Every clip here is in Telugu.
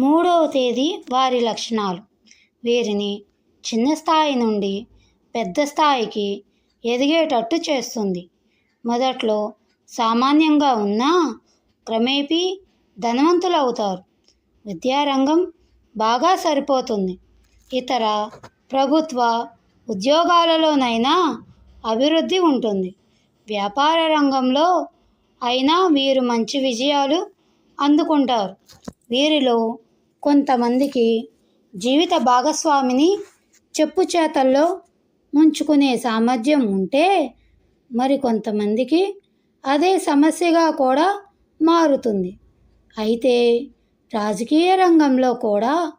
మూడవ తేదీ వారి లక్షణాలు. వీరిని చిన్న స్థాయి నుండి పెద్ద స్థాయికి ఎదిగేటట్టు చేస్తుంది. మొదట్లో సామాన్యంగా ఉన్నా క్రమేపీ ధనవంతులు అవుతారు విద్యారంగం బాగా సరిపోతుంది. ఇతర ప్రభుత్వ ఉద్యోగాలలోనైనా అభివృద్ధి ఉంటుంది. వ్యాపార రంగంలో అయినా వీరు మంచి విజయాలు అందుకుంటారు. వీరిలో కొంతమందికి జీవిత భాగస్వామిని చెప్పు చేతల్లో ఉంచుకునే సామర్థ్యం ఉంటే మరి కొంతమందికి అదే సమస్యగా కూడా మారుతుంది. అయితే రాజకీయ రంగంలో కూడా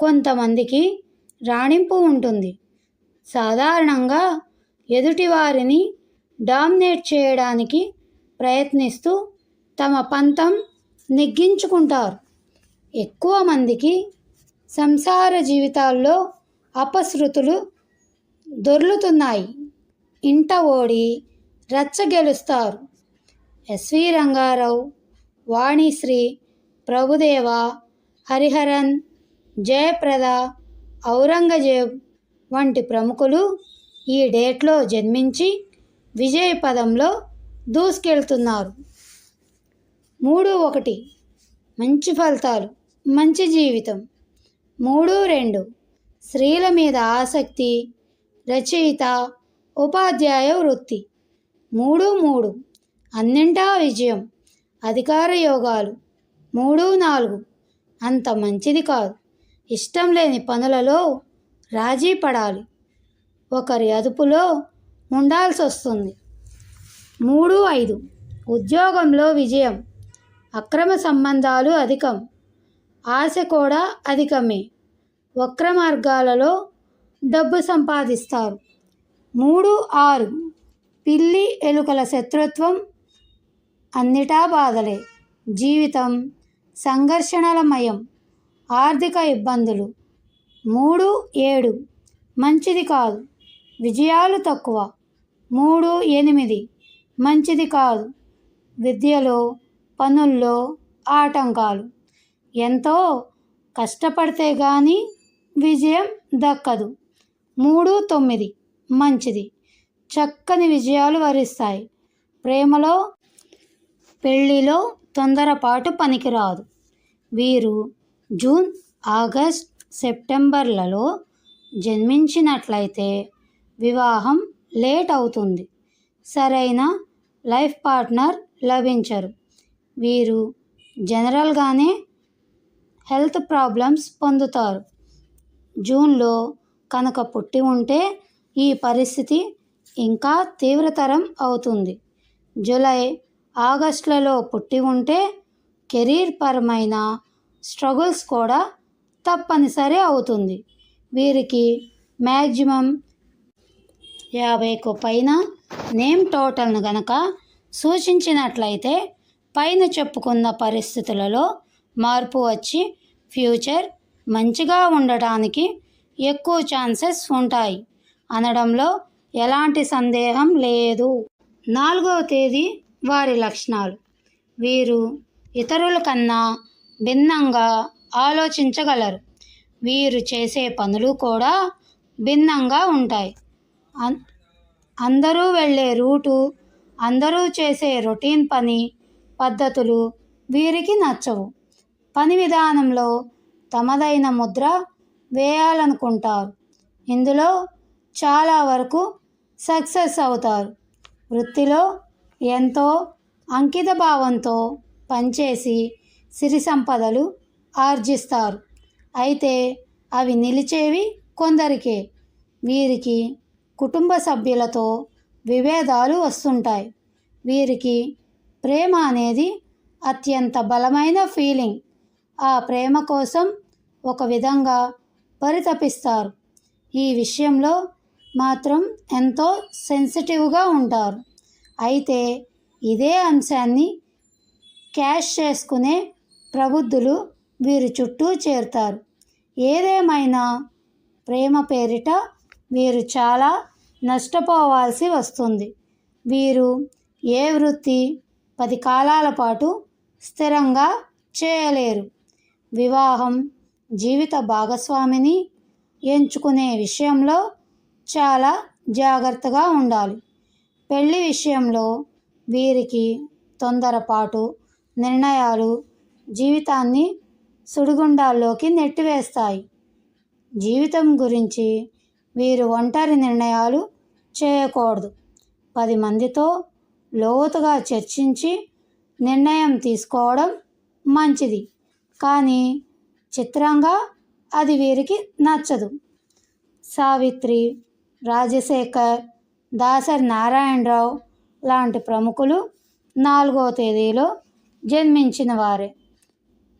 కొంతమందికి రాణింపు ఉంటుంది. సాధారణంగా ఎదుటివారిని డామినేట్ చేయడానికి ప్రయత్నిస్తూ తమ పంతం నెగ్గించుకుంటారు. ఎక్కువ మందికి సంసార జీవితాల్లో అపశృతులు దొర్లుతున్నాయి. ఇంట ఓడి రచ్చ గెలుస్తారు ఎస్వి రంగారావు వాణిశ్రీ ప్రభుదేవ హరిహరన్ జయప్రద ఔరంగజేబ్ వంటి ప్రముఖులు ఈ డేట్లో జన్మించి విజయ పదంలో దూసుకెళ్తున్నారు. మూడు ఒకటి మంచి ఫలితాలు. మంచి జీవితం. మూడు రెండు. స్త్రీల మీద ఆసక్తి రచయిత ఉపాధ్యాయ వృత్తి. మూడు మూడు. అన్నింటా విజయం అధికార యోగాలు. మూడు నాలుగు. అంత మంచిది కాదు. ఇష్టం లేని పనులలో రాజీ పడాలి. ఒకరి అదుపులో ఉండాల్సి వస్తుంది మూడు ఐదు. ఉద్యోగంలో విజయం. అక్రమ సంబంధాలు అధికం. ఆశ కూడా అధికమే. వక్ర మార్గాలలో డబ్బు సంపాదిస్తారు. మూడు ఆరు. పిల్లి ఎలుకల శత్రుత్వం అన్నిటా బాధలే. జీవితం సంఘర్షణలమయం ఆర్థిక ఇబ్బందులు. మూడు ఏడు. మంచిది కాదు. విజయాలు తక్కువ. మూడు ఎనిమిది. మంచిది కాదు. విద్యలో పనుల్లో ఆటంకాలు. ఎంతో కష్టపడితే కానీ విజయం దక్కదు. మూడు తొమ్మిది. మంచిది. చక్కని విజయాలు వరిస్తాయి. ప్రేమలో పెళ్ళిలో తొందరపాటు పనికిరాదు. వీరు జూన్ ఆగస్ట్ సెప్టెంబర్లలో జన్మించినట్లయితే వివాహం లేట్ అవుతుంది. సరైన లైఫ్ పార్ట్నర్ లభించరు. వీరు జనరల్గానే హెల్త్ ప్రాబ్లమ్స్ పొందుతారు. జూన్లో కనుక పుట్టి ఉంటే ఈ పరిస్థితి ఇంకా తీవ్రతరం అవుతుంది. జూలై ఆగస్టులలో పుట్టి ఉంటే కెరీర్ పరమైన స్ట్రగుల్స్ కూడా తప్పనిసరి అవుతుంది. వీరికి మ్యాక్సిమం యాభైకు పైన నేమ్ టోటల్ను గనక సూచించినట్లయితే పైన చెప్పుకున్న పరిస్థితులలో మార్పు వచ్చి ఫ్యూచర్ మంచిగా ఉండటానికి ఎక్కువ ఛాన్సెస్ ఉంటాయి. అనడంలో ఎలాంటి సందేహం లేదు. నాలుగవ తేదీ వారి లక్షణాలు. వీరు ఇతరుల కన్నా భిన్నంగా ఆలోచించగలరు. వీరు చేసే పనులు కూడా భిన్నంగా ఉంటాయి. అందరూ వెళ్ళే రూటు అందరూ చేసే రొటీన్ పని పద్ధతులు వీరికి నచ్చవు. పని విధానంలో తమదైన ముద్ర వేయాలనుకుంటారు. ఇందులో చాలా వరకు సక్సెస్ అవుతారు. వృత్తిలో ఎంతో అంకిత భావంతో పనిచేసి సిరి సంపదలు ఆర్జిస్తారు. అయితే అవి నిలిచేవి కొందరికే. వీరికి కుటుంబ సభ్యులతో విభేదాలు వస్తుంటాయి. వీరికి ప్రేమ అనేది అత్యంత బలమైన ఫీలింగ్. ఆ ప్రేమ కోసం ఒక విధంగా పరితపిస్తారు. ఈ విషయంలో మాత్రం ఎంతో సెన్సిటివ్గా ఉంటారు. అయితే ఇదే అంశాన్ని క్యాష్ చేసుకునే ప్రబుద్ధులు వీరి చుట్టూ చేరుతారు. ఏదేమైనా ప్రేమ పేరిట వీరు చాలా నష్టపోవాల్సి వస్తుంది. వీరు ఏ వృత్తి పది కాలాల పాటు స్థిరంగా చేయలేరు. వివాహం జీవిత భాగస్వామిని ఎంచుకునే విషయంలో చాలా జాగ్రత్తగా ఉండాలి. పెళ్ళి విషయంలో వీరికి తొందరపాటు నిర్ణయాలు జీవితాన్ని సుడిగుండాల్లోకి నెట్టివేస్తాయి. జీవితం గురించి వీరు ఒంటరి నిర్ణయాలు చేయకూడదు. పది మందితో లోతుగా చర్చించి నిర్ణయం తీసుకోవడం మంచిది. కానీ చిత్రంగా అది వీరికి నచ్చదు. సావిత్రి రాజశేఖర్ దాసరి నారాయణరావు లాంటి ప్రముఖులు నాలుగో తేదీలో జన్మించిన వారే.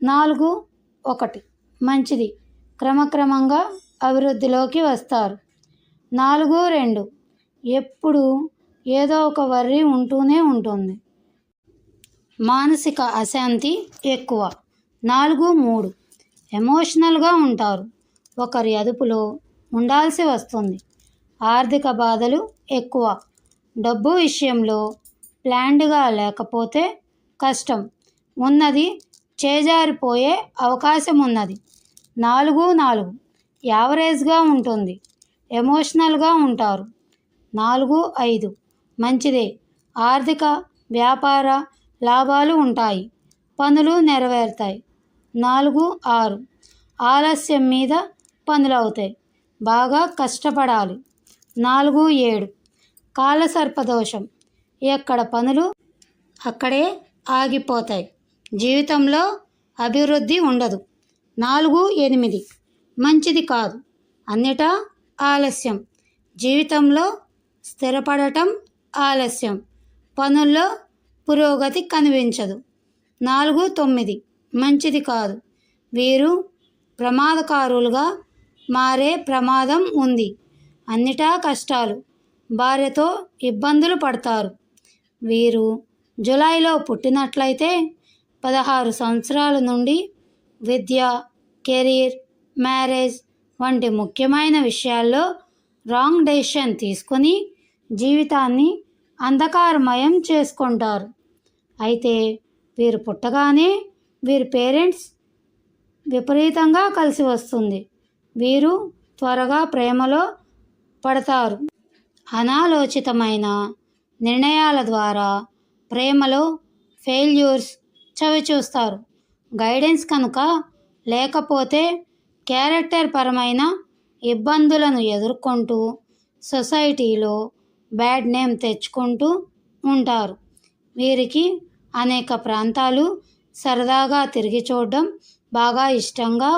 నాలుగు ఒకటి. మంచిది. క్రమక్రమంగా అభివృద్ధిలోకి వస్తారు. నాలుగు రెండు. ఎప్పుడు ఏదో ఒక వర్రి ఉంటూనే ఉంటుంది. మానసిక అశాంతి ఎక్కువ. నాలుగు మూడు. ఎమోషనల్గా ఉంటారు. ఒకరి అదుపులో ఉండాల్సి వస్తుంది. ఆర్థిక బాధలు ఎక్కువ. డబ్బు విషయంలో ప్లాన్డ్గా లేకపోతే కష్టం. ఉన్నది చేజారిపోయే అవకాశం ఉన్నది నాలుగు నాలుగు. యావరేజ్గా ఉంటుంది. ఎమోషనల్గా ఉంటారు. నాలుగు ఐదు. మంచిదే. ఆర్థిక వ్యాపార లాభాలు ఉంటాయి. పనులు నెరవేరుతాయి. నాలుగు ఆరు. ఆలస్యం మీద పనులు అవుతాయి బాగా కష్టపడాలి. నాలుగు ఏడు. కాలసర్పదోషం. ఎక్కడ పనులు? అక్కడే ఆగిపోతాయి. జీవితంలో అభివృద్ధి ఉండదు. నాలుగు ఎనిమిది. మంచిది కాదు. అన్నిటా ఆలస్యం. జీవితంలో స్థిరపడటం ఆలస్యం. పనుల్లో పురోగతి కనిపించదు. నాలుగు తొమ్మిది. మంచిది కాదు. వీరు ప్రమాదకారులుగా మారే ప్రమాదం ఉంది. అన్నిటా కష్టాలు. భార్యతో ఇబ్బందులు పడతారు. వీరు జూలైలో పుట్టినట్లయితే పదహారు సంవత్సరాల నుండి విద్య కెరీర్ మ్యారేజ్ వంటి ముఖ్యమైన విషయాల్లో రాంగ్ డెసిషన్ తీసుకొని జీవితాన్ని అంధకారమయం చేసుకుంటారు. అయితే వీరు పుట్టగానే వీరి పేరెంట్స్ విపరీతంగా కలిసి వస్తుంది. వీరు త్వరగా ప్రేమలో పడతారు. అనాలోచితమైన నిర్ణయాల ద్వారా ప్రేమలో ఫెయిల్యూర్స్ చవిచూస్తారు. గైడెన్స్ కనుక లేకపోతే క్యారెక్టర్ పరమైన ఇబ్బందులను ఎదుర్కొంటూ సొసైటీలో బ్యాడ్ నేమ్ తెచ్చుకుంటూ ఉంటారు. వీరికి అనేక ప్రాంతాలు సరదాగా తిరిగి చూడడం బాగా ఇష్టంగా